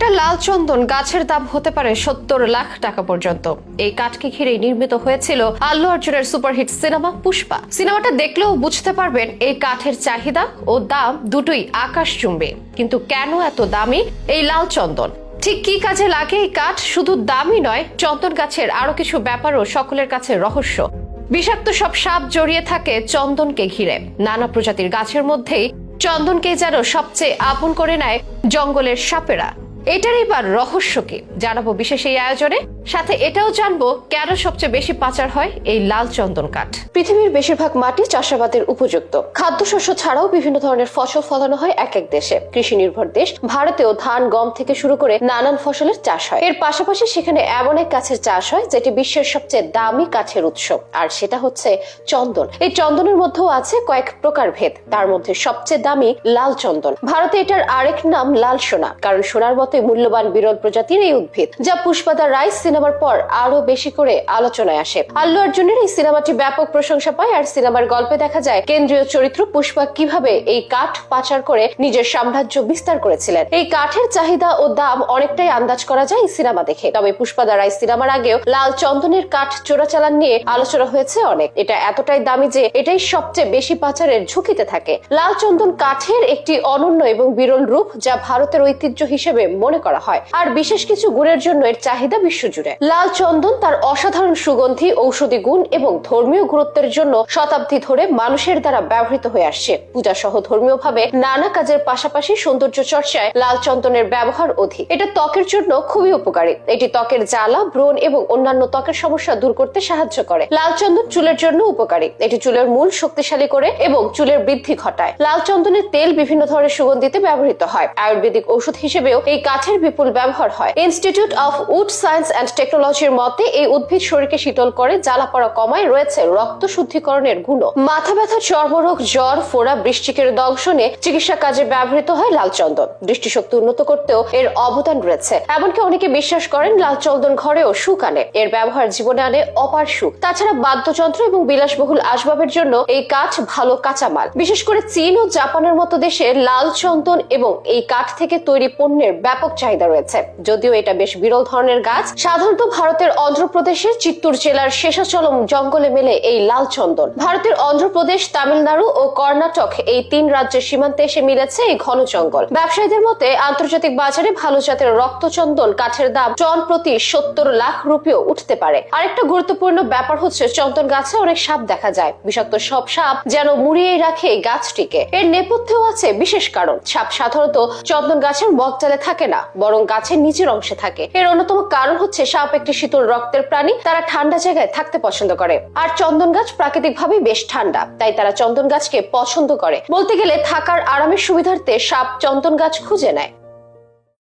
একটা লাল চন্দন গাছের দাম হতে পারে সত্তর লাখ টাকা পর্যন্ত। এই কাঠকে ঘিরেই নির্মিত হয়েছিল আল্লু অর্জুনের সুপারহিট সিনেমা পুষ্পা। সিনেমাটা দেখলেও বুঝতে পারবেন এই কাঠের চাহিদা ও দাম দুটোই আকাশচুম্বী। কিন্তু কেন এত দামি এই লাল চন্দন? ঠিক কি কাজে লাগে এই কাঠ? শুধু দামই নয়, চন্দন গাছের আরও কিছু ব্যাপারও সকলের কাছে রহস্য। বিষাক্ত সব সাপ জড়িয়ে থাকে চন্দনকে ঘিরে। নানা প্রজাতির গাছের মধ্যেই চন্দনকে যেন সবচেয়ে আপন করে নেয় জঙ্গলের সাপেরা। এটার এবার রহস্যকে জানাব বিশেষ এই আয়োজনে। সাথে এটাও জানব কেন সবচেয়ে বেশি পাচার হয় এই লাল চন্দন কাঠ। পৃথিবীর বেশিরভাগ মাটি চাষাবাদের উপযুক্ত। খাদ্যশস্য ছাড়াও বিভিন্ন ধরনের ফসল ফলানো হয় এক এক দেশে। কৃষি নির্ভর দেশ। ভারতেও ধান, গম থেকে শুরু করে নানান ফসলের চাষ হয়। এর পাশাপাশি সেখানে এমন এক গাছের চাষ হয় যেটি বিশ্বের সবচেয়ে দামি কাঠের উৎস। আর সেটা হচ্ছে চন্দন। এই চন্দনের মধ্যেও আছে কয়েক প্রকার ভেদ। তার মধ্যে সবচেয়ে দামি লাল চন্দন। ভারতে এটার আরেক নাম লাল সোনা। কারণ সোনার মতে মূল্যবান বিরল প্রজাতির এই উদ্ভিদ, যা পুষ্পাদা রায় সিনেমার পর আরও বেশি করে আলোচনায় আসে। আল্লু অর্জুনের এই সিনেমাটি ব্যাপক প্রশংসা পায় আর সিনেমার গল্পে দেখা যায় কেন্দ্রীয় চরিত্র পুষ্পা কীভাবে এই কাঠ পাচার করে নিজের সাম্রাজ্য বিস্তার করেছিলেন। এই কাঠের চাহিদা ও দাম অনেকটাই আন্দাজ করা যায় এই সিনেমা দেখে। তবে পুষ্পাদা রায় সিনেমার আগেও লাল চন্দনের কাঠ চোরাচালান নিয়ে আলোচনা হয়েছে অনেক। এটা এতটাই দামি যে এটাই সবচেয়ে বেশি পাচারের ঝুঁকিতে থাকে। লাল চন্দন কাঠের একটি অনন্য এবং বিরল রূপ যা ভারতের ঐতিহ্য হিসেবে মনে করা হয়। আর বিশেষ কিছু গুণের জন্য এর চাহিদা বিশ্বজুড়ে। লাল চন্দন তার অসাধারণ সুগন্ধি, ঔষধি গুণ এবং ধর্মীয় গুরুত্বের জন্য শতাব্দী ধরে মানুষের দ্বারা ব্যবহৃত হয়ে আসছে। পূজা সহ ধর্মীয় ভাবে নানা কাজের পাশাপাশি সৌন্দর্য চর্চায় লাল চন্দনের ব্যবহার অধিক। এটা ত্বকের জন্য খুবই উপকারী। এটি ত্বকের জ্বালা, ব্রণ এবং অন্যান্য ত্বকের সমস্যা দূর করতে সাহায্য করে। লাল চন্দন চুলের জন্য উপকারী। এটি চুলের মূল শক্তিশালী করে এবং চুলের বৃদ্ধি ঘটায়। লাল চন্দনের তেল বিভিন্ন ধরনের সুগন্ধিতে ব্যবহৃত হয়। আয়ুর্বেদিক ওষুধ হিসেবেও এই কাঠের বিপুল ব্যবহার হয়। Institute of wood science and টেকনোলজির মতে, এই উদ্ভিদ শরীরকে শীতল করে, জ্বালা পড়া কমায়, রয়েছে রক্ত শুদ্ধিকরণের গুণ মাথা ব্যথা চর্মরোগ জ্বর, ফোড়া, বৃষ্টিকের দংশনে চিকিৎসা কাজে ব্যবহৃত হয় লাল চন্দন দৃষ্টিশক্তি উন্নত করতেও এর অবদান রয়েছে। এমনকি অনেকে বিশ্বাস করেন লাল চন্দন ঘরেও সুখ আনে। এর ব্যবহার জীবনে আনে অপার সুখ। তাছাড়া বাদ্যযন্ত্র এবং বিলাসবহুল আসবাবের জন্য এই কাঠ ভালো কাঁচামাল। বিশেষ করে চীন ও জাপানের মতো দেশে লাল চন্দন এবং এই কাঠ থেকে তৈরি পণ্যের ব্যাপক চাহিদা রয়েছে। যদিও এটা বেশ বিরল ধরনের গাছ সাধারণত ভারতের অন্ধ্রপ্রদেশের চিত্তুর জেলার শেষাচলম জঙ্গলে মেলে এই লাল চন্দন। ভারতের অন্ধ্রপ্রদেশ, তামিলনাড়ু ও কর্ণাটক এই তিন রাজ্যের সীমান্তে এসে মিলেছে এই ঘন জঙ্গল। ব্যবসায়ীদের মতে, আন্তর্জাতিক বাজারে ভালো জাতের রক্তচন্দন কাঠের দাম টন প্রতি সত্তর লাখ রুপিও উঠতে পারে। আরেকটা গুরুত্বপূর্ণ ব্যাপার হচ্ছে, চন্দন গাছে অনেক সাপ দেখা যায়। বিষাক্ত সব সাপ যেন মুড়িয়ে রাখে এই গাছটিকে। এর নেপথ্যেও আছে বিশেষ কারণ। সাপ সাধারণত চন্দন গাছের মগজালে থাকে না, বরং গাছের নিচের অংশে থাকে। এর অন্যতম কারণ হচ্ছে সাপ একটি শীতল রক্তের প্রাণী, তারা ঠান্ডা জায়গায় থাকতে পছন্দ করে। আর চন্দন গাছ প্রাকৃতিকভাবে বেশ ঠান্ডা, তাই তারা চন্দন গাছকে পছন্দ করে। বলতে গেলে থাকার আরামের সুবিধার্থে সাপ চন্দন গাছ খুঁজে নেয়।